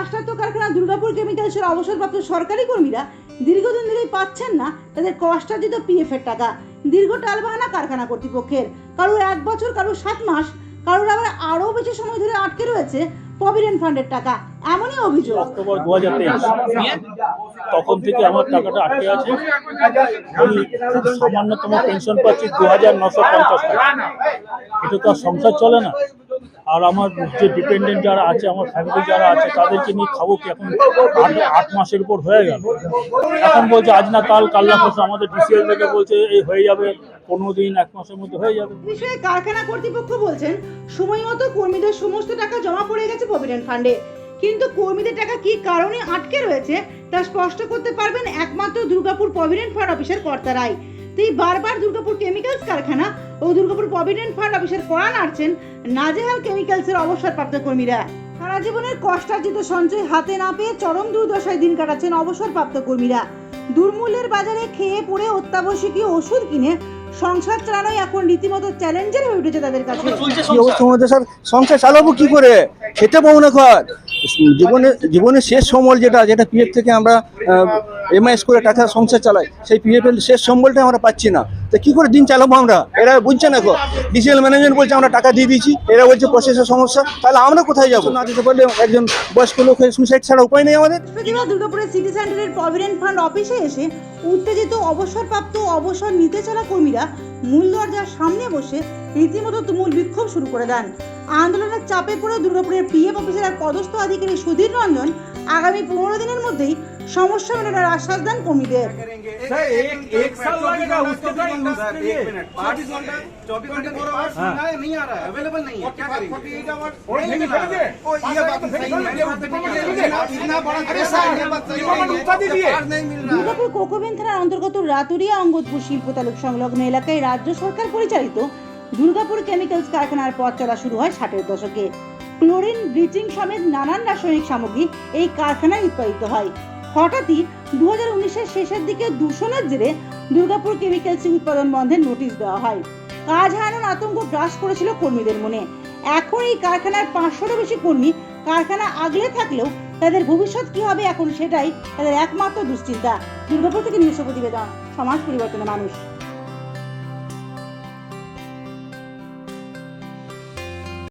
রাষ্ট্রায়ত্ত কারখানা দুর্গাপুর কেমিক্যালসের অবসরপ্রাপ্ত সরকারি কর্মীরা দীর্ঘদিন ধরেই পাচ্ছেন না তাদের কষ্টার্জিত পিএফ এর টাকা। দীর্ঘ টালবাহানা কারখানা কর্তৃপক্ষের। কারোর এক বছর কারোর সাত মাস, কারোর আবার আরও বেশি সময় ধরে আটকে রয়েছে প্রভিডেন্ট ফান্ডের টাকা। এমনই অভিযোগ। তখন থেকে আমার টাকাটা আটকে আছে। আমি খুব সামান্যতম পেনশন পাচ্ছি দু হাজার নশো পঞ্চাশ টাকা। এটা তো আর সংসার চলে না। আর আমার যে ডিপেন্ডেন্ট যারা আছে, আমার ফ্যামিলি যারা আছে, তাদেরকে নিয়ে খাব কি এখন? আট মাসের উপর হয়ে গেল। এখন বলছে, আজ না কাল কাল না আমাদের ডিসিএল থেকে বলছে এই হয়ে যাবে, পনেরো দিন, এক মাসের মধ্যে হয়ে যাবে। কারখানা কর্তৃপক্ষ বলছেন, সময় মতো কর্মীদের সমস্ত টাকা জমা পড়ে গেছে প্রভিডেন্ট ফান্ডে। কিন্তু কর্মীদের টাকা কি কারণে আটকে রয়েছে, তা স্পষ্ট করতে পারবেন একমাত্র দুর্গাপুর প্রভিডেন্ট ফান্ড অফিসের কর্তারাই। তাই বারবার দুর্গাপুর কেমিক্যালস কারখানা ও দুর্গাপুর প্রভিডেন্ট ফান্ড অফিসের কড়া নাড়ছেন নাজেহাল কেমিক্যালসের অবসরপ্রাপ্ত কর্মীরা। সারা জীবনের কষ্টার্জিত সঞ্চয় হাতে না পেয়ে চরম দুর্দশায় দিন কাটাচ্ছেন অবসরপ্রাপ্ত কর্মীরা। দুর্মূল্যের বাজারে খেয়ে পড়ে অত্যাবশ্যকীয় ওষুধ কিনে সংসার চালানোই এখন রীতিমতো চ্যালেঞ্জের হয়ে উঠেছে তাদের কাছে। স্যার সংসার? চালাবো কি করে? খেতে পাবো না ঘর জীবনে জীবনের শেষ সম্বল যেটা যেটা পিএফ থেকে আমরা এমআইএস করে টাকা সংসার চালাই সেই পিএফ এর শেষ সম্বলটা আমরা পাচ্ছি না। তো কি করে দিন চালাবো আমরা? এরা বুঝছে না গো ডিসিএল ম্যানেজমেন্ট বলছে আমরা টাকা দিয়ে দিয়েছি এরা বলছে প্রসেসের সমস্যা তাহলে আমরা কোথায় যাব? না দিতে পারলে একজন বয়স্ক লোকের সুসাইড ছাড়া উপায় নেই আমাদের। দুর্গাপুরের সিটি সেন্টারের প্রভিডেন্ট ফান্ড অফিসে এসে উত্তেজিত অবসরপ্রাপ্ত অবসর নিতে চলা কর্মীরা মূল দরজার সামনে বসে রীতিমতো তুমুল বিক্ষোভ শুরু করে দেন। আন্দোলনের চাপে পড়ে দুর্গাপুরের পিএফ অফিসের এক পদস্থ আধিকারিক সুধীর রঞ্জন আগামী পনেরো দিনের মধ্যেই সমস্যা মেটানোর আশ্বাস দেন কমিটি দুর্গাপুর কোকোবেন থানার অন্তর্গত রাতুরিয়া অঙ্গদপুর শিল্প তালুক সংলগ্ন এলাকায় রাজ্য সরকার পরিচালিত দুর্গাপুর কেমিক্যালস কারখানার পথ চলা শুরু হয় ষাটের দশকে। ক্লোরিন ব্লিচিং সমেত নানান রাসায়নিক সামগ্রী এই কারখানায় উৎপাদিত হয়। হঠাৎই দু হাজার শেষের দিকে দূষণের জেরে দুর্গাপুর কেমিক্যালস উৎপাদন বন্ধের নোটিশ দেওয়া হয়। কাজ হারানোর আতঙ্ক গ্রাস করেছিল কর্মীদের মনে। এখন এই কারখানার পাঁচশোরও বেশি কর্মী কারখানা আগলে থাকলেও তাদের ভবিষ্যৎ কি হবে এখন সেটাই তাদের একমাত্র দুশ্চিন্তা। দুর্গাপুর থেকে নিজস্ব প্রতিবেদন, সমাজ পরিবর্তনের মানুষ।